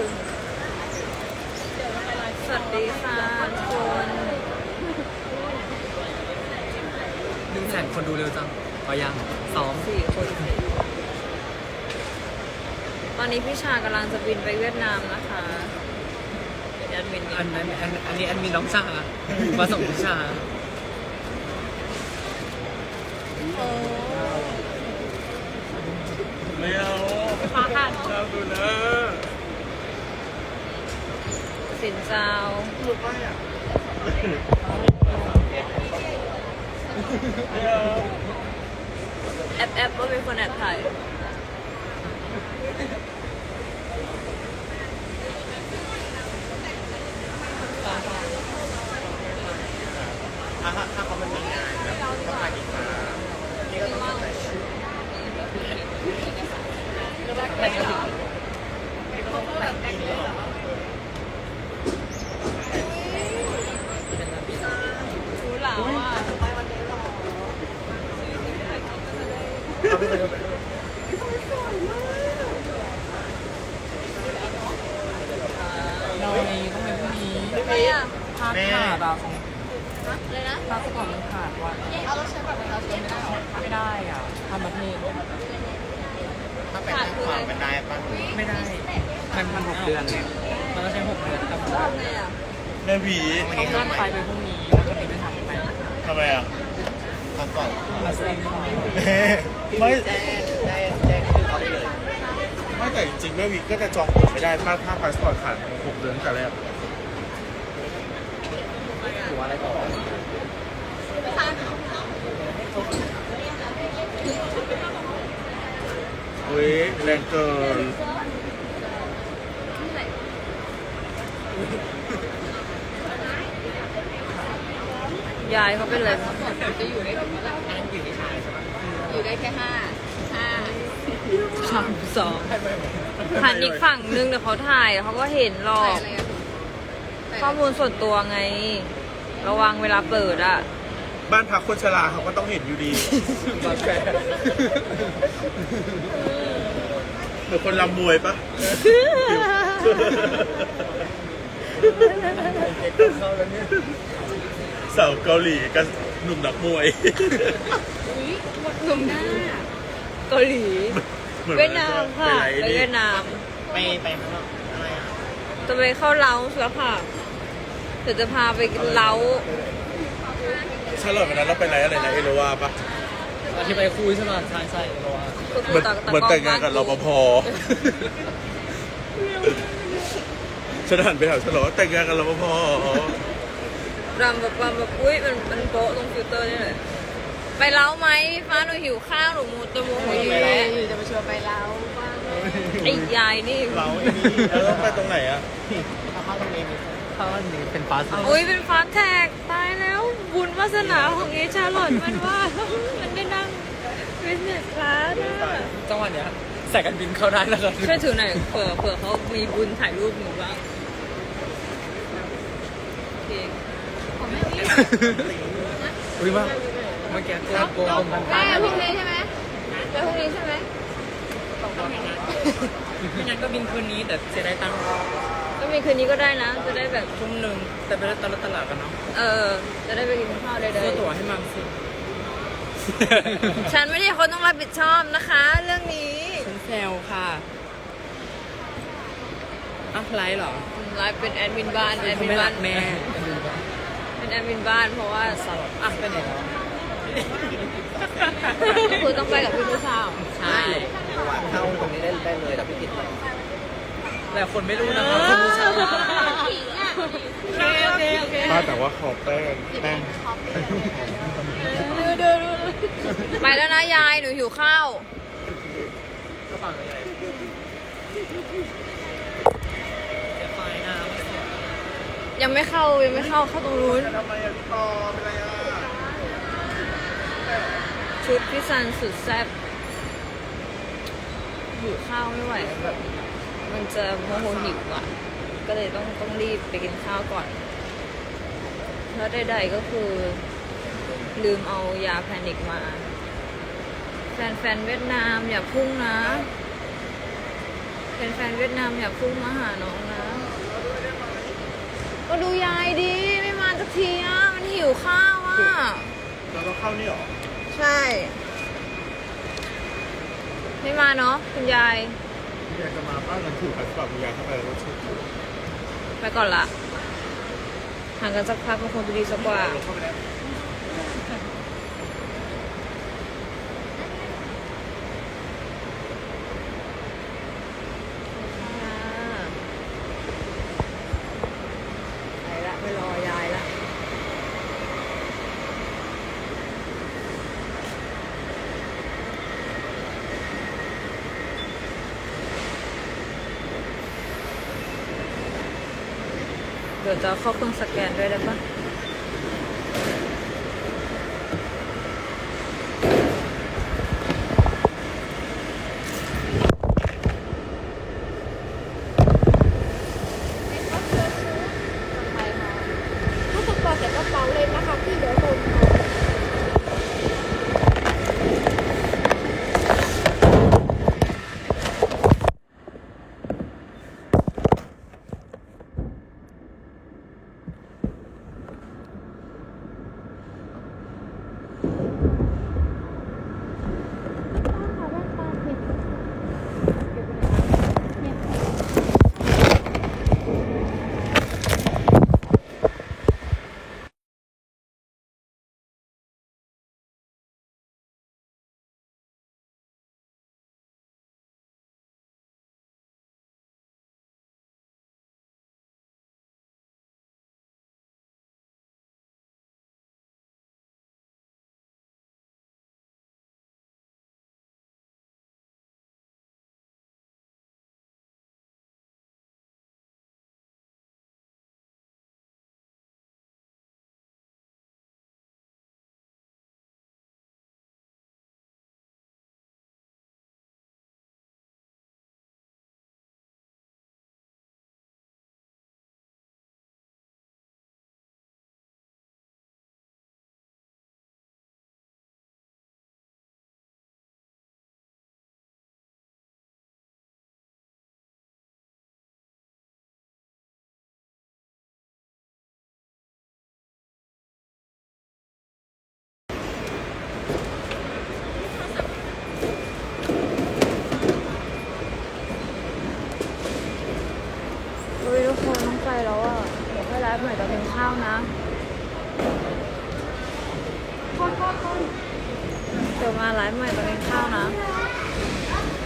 รึ่งสวัสดีค่ะทุกคนหนึ่งแสนคนดูเร็วจังพอยังสองสี่คน ตอนนี้พี่ชากำลังจะบินไปเวียดนามนะคะเป็นแอดมินอันนั้นอันอันนี้อันมีน้องชามาส่งพิชาไม่เอาฟ้าค่ะชอบดูนะ สินเจ้าแอปแอปว่าเป็นคนแอบถ่าย ถ้าถ้าเขามันมีงานแบบก็พาดีมานี่ก็ต้องใส่ชุด รู้หลาว่า เราในต้องเป็นพรุ่งนี้ ใครอ่ะภาพขาดอะของอะไรนะภาพก่อนมันขาดว่ะเอารถใช้บัตรประชาชนไม่ได้หรอไม่ได้อะทำประเทศถ้าเป็นทางขวามันได้ปะไม่ได้ มันมันหกเดือนเนี่ยมันก็ใช้หกเดือนแต่ว่าไงอะแม่ผีเขาเลื่อนไปเป็นพรุ่งนี้แล้วก็นี้ไม่ทำไปทำไมอะทำก่อนมาแสดงพรุ่งนี้ไม่แจ้งแจ้งแจ้งคือเขาได้เลยไม่แต่จริงๆแม่วีก็จะจองตั๋วไม่ได้ถ้าถ้าพาสปอร์ตขาดหกเดือนแต่แรก หัวอะไรต่อเฮ้ยแรงเกินยายเขาเป็นอะไรบ้างจะอยู่ได้ถึงเมื่อไหร่อันนั้นอยู่ที่ชายใช่ไหมอยู่ได้แค่ห้าห้าสามสองหันอีกฝั่งนึงเดี๋ยวเขาถ่ายเขาก็เห็นหรอก ข้อมูลส่วนตัวไง ระวังเวลาเปิดอะบ้านพักคนชราเขาก็ต้องเห็นอยู่ดีบาดแผลเหมือนคนรำมวยปะสาวเกาหลีกับหนุ่มนักมวย หนุ่มหน้าเกาหลี หมือเวียดนามค่ะไปไปไรนี่เวียดนามไปไปข้างนอกอะไรอะ จะไปเข้าเล้าแล้วค่ะ เดี๋ยวจะพาไปเล้าฉลอดวันนั้นเราไปไรอะไรนะเอโรวาปะอธิบายคุยใช่ไหมใช่ใช่เพราะว่าก็คืเหมือนตะเหมือนแต่งงานกับรปภฉันหันไปถามฉลอดว่าแต่งงานกับรปภรำแบบรำแบบอุ้ยมันมันโป๊ะตรงฟิลเตอร์นี่เลยไปเล้าไหมพี่ฟ้าหนูหิวข้าวหนูมูตะมูหิวแล้วจะมาชวนไปเล้าบ้างไอ้ยายนี่เราไอ้นี่แล้วต้องไปตรงไหนอะเข้าตรงนี้เข้าอันนี้เป็นฟาสต์อุ้ยเป็นฟาสต์แท็กตายแล้วบุญวาสนาของเอชาร์ลอตมันว่า มันได้นั่งบิสเนสคลาสอะจังหวะเนี้ยใส่กันบินเข้าได้แล้วครับช่วยถือหน่อยเผื่อเผื่อเขามีบุญถ่ายรูปหนูบ้างโอเคอุ้ยว่าเมื่อกี้โกงโกงกันแม่พรุ่งนี้ใช่ไหมไปพรุ่งนี้ใช่ไหม ไม่งั้นก็บินคืนนี้แต่เสียดายตังค์ก็มีคืนนี้ก็ได้นะ จะได้แบบ ทุ่มหนึ่งแต่ไปตลาดตลาดกันเนาะเออ จะได้ไปกินข้าวได้เลซื้อยตั๋วให้มันสิฉันไม่ใช่คนต้องรับผิดชอบนะคะ เรื่องนี้ฉันแซวค่ะอะไลฟ์เหรอไลฟ์เป็นแอดมินบ้านแอดเขามินไม่บ้ารันกแม่เป็นแอดมินบ้านเพราะว่าสลับอะไปไหนแล้ว ก็คือต้องไปกับพี่ผู้สาว ใช่ เข้าตรงนี้ได้ได้เลยแต่พี่ติดแต่คนไม่รู้นะครับคนรู้ชาโอเคโอเคโอเคป้าแต่ว่าขอแป้งแป้งไปแล้วนะยายหนูหิวข้าวกระเป๋าใหญ่จะไปนะยังไม่เข้ายังไม่เข้าเข้าตรงนู้นทำไมอะพี่ปอเป็นไรอะชุดพี่ซันสุดแซ่บ หิวข้าวไม่ไหวแบบมันจะโมโหหิวอะ ก็เลยต้องต้องรีบไปกินข้าวก่อน แล้วใดๆก็คือ ลืมเอายาแพนิกมา แฟนๆเวียดนามอย่าพุ่งนะเป็นแฟนเวียดนามอย่าพุ่งมาหาน้องนะ ก็ดูยายดีไม่มาสักทีอะ มันหิวข้าวอะ แล้วก็เข้านี่เหรอ ใช่ ไม่มาเนาะคุณยายพี่ยายจะมาป้าเงินถือพาสปอร์ตคุณยายเข้าไปแล้วชุดไปก่อนละห่างกันสักพักมันคงจะดีสักกว่าเข้าไปแล้ว ไปละไปรอยายละเดี๋ยวจะเอาเข้าเครื่องสแกนด้วยได้ปะ เดี๋ยวค่อยไลฟ์ใหม่ตอนกินข้าวนะเดี๋ยวมาไลฟ์ใหม่ตอนกินข้าวนะ